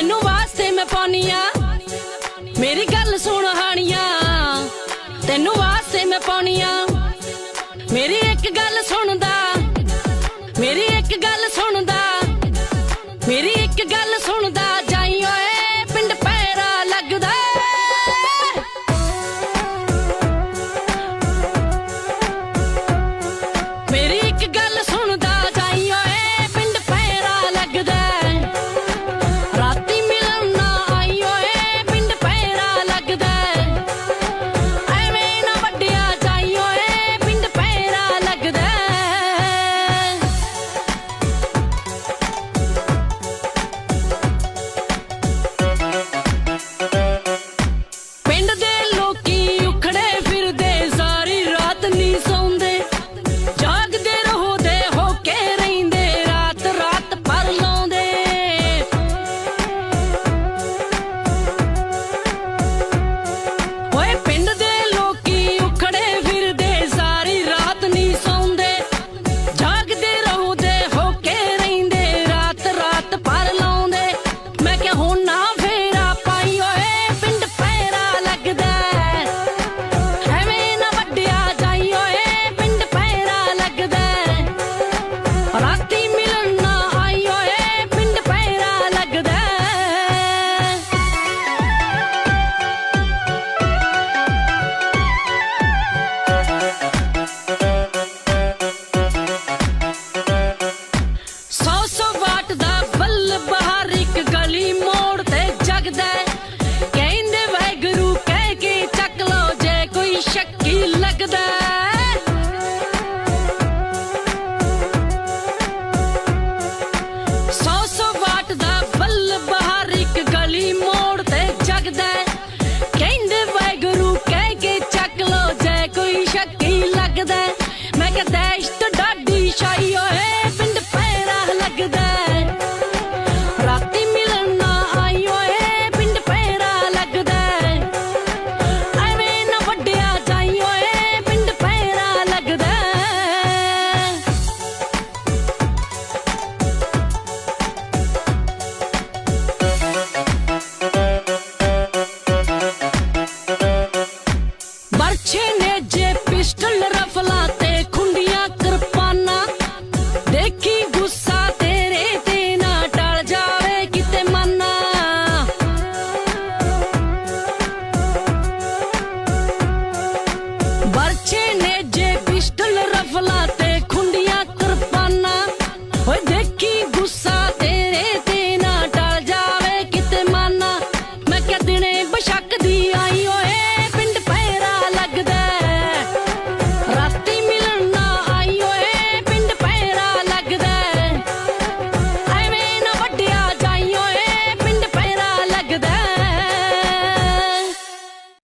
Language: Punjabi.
ਤੈਨੂੰ ਵਾਸਤੇ ਮੈਂ ਪਾਉਣੀ ਮੇਰੀ ਗੱਲ ਸੁਣ ਹਾਣੀਆਂ। ਤੈਨੂੰ ਵਾਸਤੇ ਮੈਂ ਪਾਉਣੀ ਮੇਰੀ ਇੱਕ ਗੱਲ ਸੁਣਦਾ। ਮੇਰੀ ਇੱਕ ਗੱਲ ਸੁਣਦਾ। ਮੇਰੀ ਇੱਕ ਗੱਲ ਸੁਣਦਾ। ਜਾਈ ਓਏ, ਪਿੰਡ ਪੈਰਾ ਲੱਗਦਾ। ਮੇਰੀ ਇੱਕ ਗੱਲ